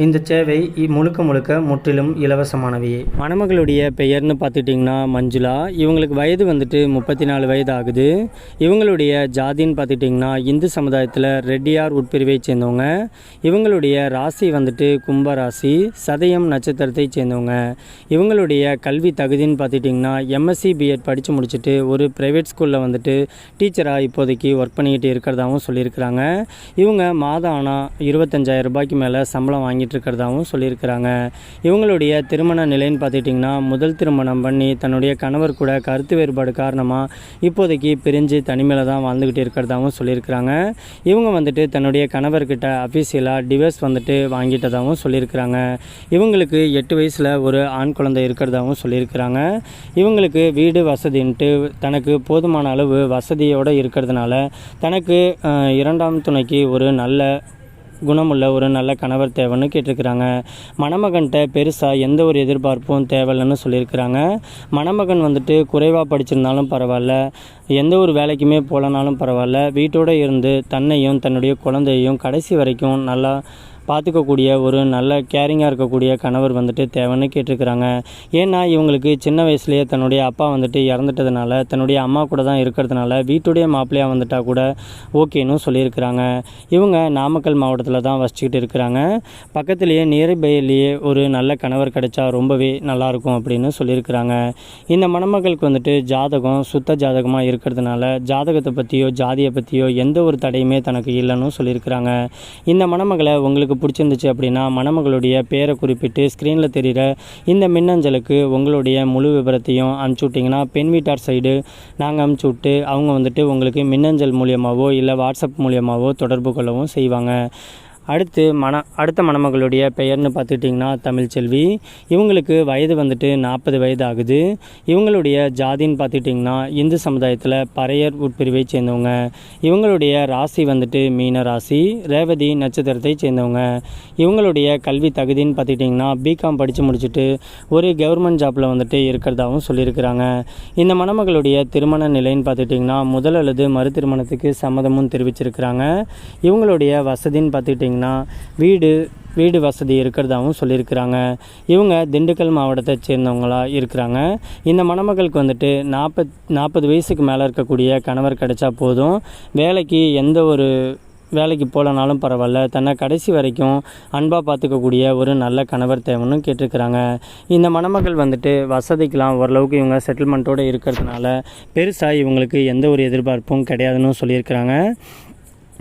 இந்த சேவை முழுக்க முழுக்க முற்றிலும் இலவசமானவையே. மணமகளுடைய பெயர்னு பார்த்துட்டிங்கன்னா மஞ்சுளா. இவங்களுக்கு வயது வந்துட்டு முப்பத்தி நாலு வயது ஆகுது இவங்களுடைய ஜாதின்னு பார்த்துட்டிங்கன்னா இந்து சமுதாயத்தில் ரெட்டியார் உட்பிரிவை சேர்ந்தவங்க. இவங்களுடைய ராசி வந்துட்டு கும்ப ராசி சதயம் நட்சத்திரத்தை சேர்ந்தவங்க. இவங்களுடைய கல்வி தகுதின்னு பார்த்துட்டிங்கன்னா எம்எஸ்சி பிஎட் படித்து முடிச்சுட்டு ஒரு ப்ரைவேட் ஸ்கூலில் வந்துட்டு டீச்சராக இப்போதைக்கு ஒர்க் பண்ணிக்கிட்டு இருக்கிறதாகவும் சொல்லியிருக்கிறாங்க. இவங்க மாதம் ஆனால் இருபத்தஞ்சாயிரம் ரூபாய்க்கு மேலே சம்பளம் வாங்கி வாங்கிட்டு இருக்கிறதாவும் சொல்லியிருக்கிறாங்க. இவங்களுடைய திருமண நிலைன்னு பார்த்துக்கிட்டிங்கன்னா முதல் திருமணம் பண்ணி தன்னுடைய கணவர் கூட கருத்து வேறுபாடு காரணமாக இப்போதைக்கு பிரிஞ்சு தனிமையில் தான் வாழ்ந்துக்கிட்டு இருக்கிறதாகவும் சொல்லியிருக்கிறாங்க. இவங்க வந்துட்டு தன்னுடைய கணவர்கிட்ட அஃபீஷியலாக டிவர்ஸ் வந்துட்டு வாங்கிட்டதாகவும் சொல்லியிருக்கிறாங்க. இவங்களுக்கு எட்டு வயசில் ஒரு ஆண் குழந்தை இருக்கிறதாகவும் சொல்லியிருக்கிறாங்க. இவங்களுக்கு வீடு வசதின்ட்டு தனக்கு போதுமான அளவு வசதியோடு இருக்கிறதுனால தனக்கு இரண்டாம் துணைக்கு ஒரு நல்ல குணமுள்ள ஒரு நல்ல கணவர் தேவைன்னு கேட்டிருக்கிறாங்க. மணமகன்கிட்ட பெருசாக எந்த ஒரு எதிர்பார்ப்பும் தேவையில்லைன்னு சொல்லியிருக்கிறாங்க. மணமகன் வந்துட்டு குறைவாக படிச்சிருந்தாலும் பரவாயில்ல. எந்த ஒரு வேலைக்குமே போகலனாலும் பரவாயில்ல. வீட்டோடு இருந்து தன்னையும் தன்னுடைய குழந்தையையும் கடைசி வரைக்கும் நல்லா பார்த்துக்கக்கூடிய ஒரு நல்ல கேரிங்காக இருக்கக்கூடிய கணவர் வந்துட்டு தேவைன்னு கேட்டிருக்கிறாங்க. ஏன்னா இவங்களுக்கு சின்ன வயசுலேயே தன்னுடைய அப்பா வந்துட்டு இறந்துட்டதுனால தன்னுடைய அம்மா கூட தான் இருக்கிறதுனால வீட்டுடைய மாப்பிள்ளையாக வந்துட்டா கூட ஓகேன்னு சொல்லியிருக்கிறாங்க. இவங்க நாமக்கல் மாவட்டத்தில் தான் வசிச்சுக்கிட்டு இருக்கிறாங்க. பக்கத்துலேயே நியர்பைலேயே ஒரு நல்ல கணவர் கிடைச்சா ரொம்பவே நல்லாயிருக்கும் அப்படின்னு சொல்லியிருக்கிறாங்க. இந்த மணமகளுக்கு வந்துட்டு ஜாதகம் சுத்த ஜாதகமாக இருக்கிறதுனால ஜாதகத்தை பற்றியோ ஜாதியை பற்றியோ எந்த ஒரு தடையுமே தனக்கு இல்லைன்னு சொல்லியிருக்கிறாங்க. இந்த மணமகளை உங்களுக்கு பிடிச்சிருந்துச்சு அப்படின்னா மணமகளுடைய பேரை குறிப்பிட்டு ஸ்க்ரீனில் தெரிகிற இந்த மின்னஞ்சலுக்கு உங்களுடைய முழு விவரத்தையும் அனுப்பிச்சி விட்டிங்கன்னா பெண் வீட்டார் சைடு நாங்கள் அனுப்பிச்சி விட்டு அவங்க வந்துட்டு உங்களுக்கு மின்னஞ்சல் மூலியமாகவோ இல்லை வாட்ஸ்அப் மூலியமாகவோ தொடர்பு கொள்ளவும் செய்வாங்க. அடுத்து மண அடுத்த மணமகளுடைய பெயர்னு பார்த்துக்கிட்டிங்கன்னா தமிழ்ச்செல்வி இவங்களுக்கு வயது வந்துட்டு நாற்பது வயது ஆகுது. இவங்களுடைய ஜாதின்னு பார்த்துக்கிட்டிங்கன்னா இந்து சமுதாயத்தில் பறையர் உட்பிரிவை சேர்ந்தவங்க. இவங்களுடைய ராசி வந்துட்டு மீன ராசி ரேவதி நட்சத்திரத்தை சேர்ந்தவங்க. இவங்களுடைய கல்வி தகுதின்னு பார்த்துக்கிட்டிங்கன்னா பிகாம் படித்து முடிச்சுட்டு ஒரு கவர்மெண்ட் ஜாப்பில் வந்துட்டு இருக்கிறதாகவும் சொல்லியிருக்கிறாங்க. இந்த மணமகளுடைய திருமண நிலைன்னு பார்த்துட்டிங்கன்னா முதல் அல்லது மறு திருமணத்துக்கு சம்மதமும் தெரிவிச்சிருக்கிறாங்க. இவங்களுடைய வசதின்னு பார்த்தீங்கன்னா வீடு வீடு வசதி இருக்கிறதாகவும் சொல்லியிருக்கிறாங்க. இவங்க திண்டுக்கல் மாவட்டத்தை சேர்ந்தவங்களாக இருக்கிறாங்க. இந்த மணமகளுக்கு வந்துட்டு நாற்பத் நாற்பது வயசுக்கு மேலே இருக்கக்கூடிய கணவர் கிடைச்சா போதும். வேலைக்கு எந்த ஒரு வேலைக்கு போகலனாலும் பரவாயில்ல. தன்னை கடைசி வரைக்கும் அன்பாக பார்த்துக்கக்கூடிய ஒரு நல்ல கணவர் தேவைன்னு கேட்டிருக்கிறாங்க. இந்த மணமகள் வந்துட்டு வசதிக்கெலாம் ஓரளவுக்கு இவங்க செட்டில்மெண்ட்டோடு இருக்கிறதுனால பெருசாக இவங்களுக்கு எந்த ஒரு எதிர்பார்ப்பும் கிடையாதுன்னு சொல்லியிருக்கிறாங்க.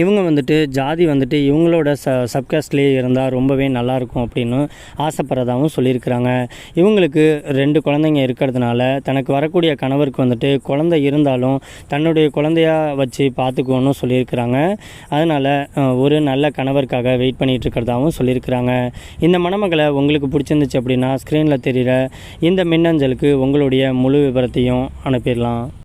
இவங்க வந்துட்டு ஜாதி வந்துட்டு இவங்களோட ச சப்காஸ்ட்லேயே இருந்தால் ரொம்பவே நல்லாயிருக்கும் அப்படின்னு ஆசைப்படுறதாகவும் சொல்லியிருக்கிறாங்க. இவங்களுக்கு ரெண்டு குழந்தைங்க இருக்கிறதுனால தனக்கு வரக்கூடிய கணவருக்கு வந்துட்டு குழந்தை இருந்தாலும் தன்னுடைய குழந்தையாக வச்சு பார்த்துக்குவோன்னு சொல்லியிருக்கிறாங்க. அதனால் ஒரு நல்ல கணவருக்காக வெயிட் பண்ணிகிட்டு இருக்கிறதாகவும் சொல்லியிருக்கிறாங்க. இந்த மணமகளை உங்களுக்கு பிடிச்சிருந்துச்சு அப்படின்னா ஸ்க்ரீனில் தெரிகிற இந்த மின்னஞ்சலுக்கு உங்களுடைய முழு விவரத்தையும் அனுப்பிடலாம்.